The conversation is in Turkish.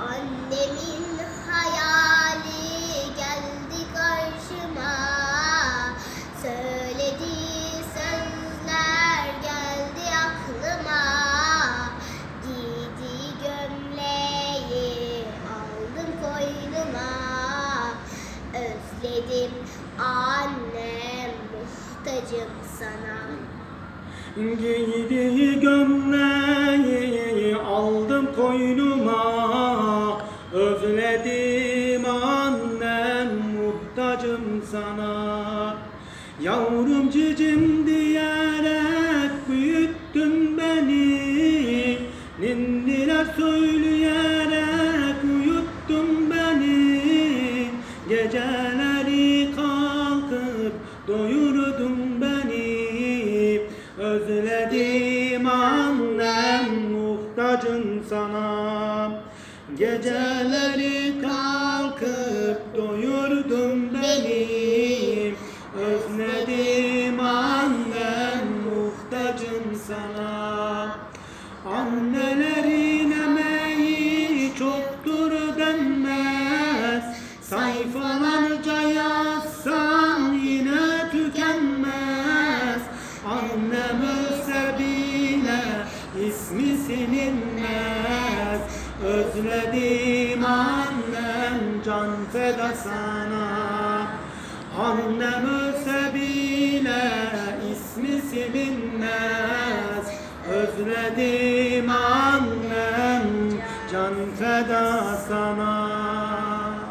Annemin hayali geldi karşıma. Söylediği sözler geldi aklıma. Giydiği gömleği aldım koynuma. Özledim annem muhtacım sana. Giydiği gömleği sana. Yavrum cicim diyerek büyüttün beni. Ninniler söyleyerek uyuttun beni. Geceleri kalkıp doyurdun beni. Özledim annem muhtacım sana. Geceleri kalkıp doyurdun Annelerin emeği çoktur denmez. Sayfalarca yazsan yine tükenmez. Annem ölse bile ismi silinmez. Özledim annem can feda sana. Annem Özledim annem can feda sana.